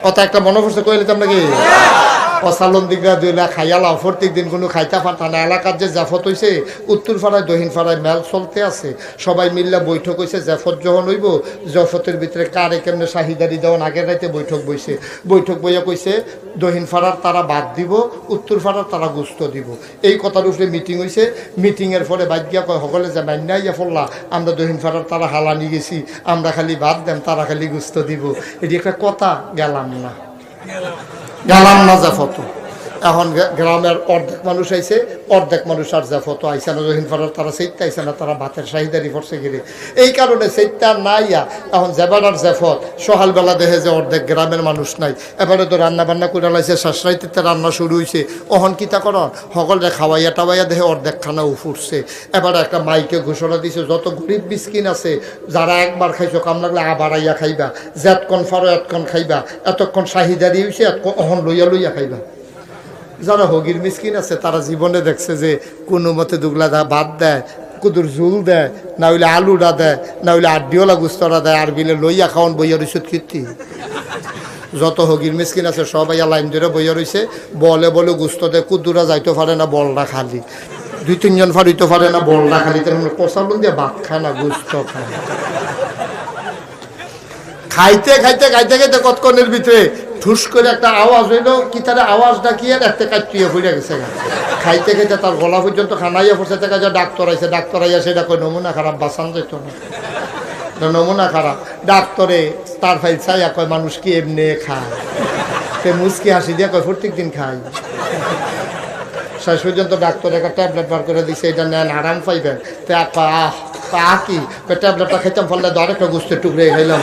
কথা একটা মনে করছে কইলে তো নাকি অসালন দিগরা দুইলা খাইয়ালা প্রত্যেক দিন কোনো খাইতা পারতা না। এলাকার যে জাফত হইছে, উত্তর পাড়ায়, দক্ষিণ পাড়ায় মেল চলতে আছে। সবাই মিল্লা বৈঠক হইছে, জাফত যখন হইব, জফতের ভিতরে কারে কেমনে শাহিদারি দেওয়ান? আগের রাইতে বৈঠক বইছে। বৈঠক বইয়া কইছে, দক্ষিণ পাড়ার তারা বাদ দিব, উত্তর পাড়ার তারা গুস্ত দিব। এই কথার উপরে মিটিং হইছে। মিটিংয়ের ফলে বাদ গিয়া কয়, সকলে যে মান্যা ইয়া ফল্লা আমরা দক্ষিণ পাড়ার তারা হালানি গেছি। আমরা খালি বাদ দেন, তারা খালি গুস্ত দিব। এটি একটা কথা, গেলাম না। গেলাম না জাফত এখন গ্রামের অর্ধেক মানুষ আইছে, অর্ধেক মানুষ আর জাফত আইসে না জহিন ফারার তারা সেইটা আইসে না, তারা ভাতের চাহিদারি পড়ছে গেলে এই কারণে সেইটা নাইয়া এখন জেবার আর জাফত সকালবেলা দেখে যে অর্ধেক গ্রামের মানুষ নাই। এবারে তো রান্না বান্না করে লাইছে শাসরাইতে রান্না শুরু হয়েছে অহন কিতা করন? সকলে খাওয়াইয়া টাওয়াইয়া দেখে অর্ধেক খানা উফুরছে এবারে একটা মাইকে ঘোষণা দিছে, যত গরিব বিস্কিন আছে, যারা একবার খাইছো, কাম লাগলে আবার আইয়া খাইবা। যেতক্ষণ ফারো এতক্ষণ খাইবা। এতক্ষণ চাহিদারি হয়েছে এতক্ষণ অহন লইয়া লইয়া খাইবা। যারা হগির মিসকিন আছে, তারা জীবনে দেখছে যে কোনো মতে দুগলা ভাত দেয়, কুদুর ঝুল দেয়, না হইলে আলুটা দেয়, না হইলে আড্ডিওলা গুস্তরা দেয়, আর বিলে লইয়া খাওয়ান বইয়া রইছত কীর্তি। যত হগির মিসকিন আছে, সবাই লাইন ধরে বইয়া রইছে, বলে বলে গুস্ত দেয়, কুদুরা যাইতে পারে না বলটা খালি। দুই তিনজন ফারিতে পারে না বলটা খালি, তার মানে কষালুন দিয়ে ভাত খায় না, গুস্ত খায়। খাইতে খাইতে খাইতে খাইতে কতক্ষণের ভিতরে ঠুস করে একটা আওয়াজ হইল, কি তার আওয়াজটা কি আর একটা কাটিয়ে পড়ে গেছে খাইতে খাইতে তার গলা পর্যন্ত খানাইয়া পড়ছে দেখা যায় ডাক্তার আইছে, ডাক্তার আইয়া সেটা কই নমুনা খারাপ, বাসান যেত না। নমুনা খারাপ। ডাক্তরে তার ফাইল চাইয়া কয়, মানুষ কি এমনি খায়? সে মুসকি হাসি দিয়ে কয়, প্রত্যেক দিন খায় শেষ পর্যন্ত ডাক্তার একটা ট্যাবলেট বার করে দিছে, এটা নেন, আরাম পাইবেন। তা আহ আহ কি? ট্যাবলেটটা খেতাম ফলে আরেকটা গুস্তের টুকরে খাইলাম।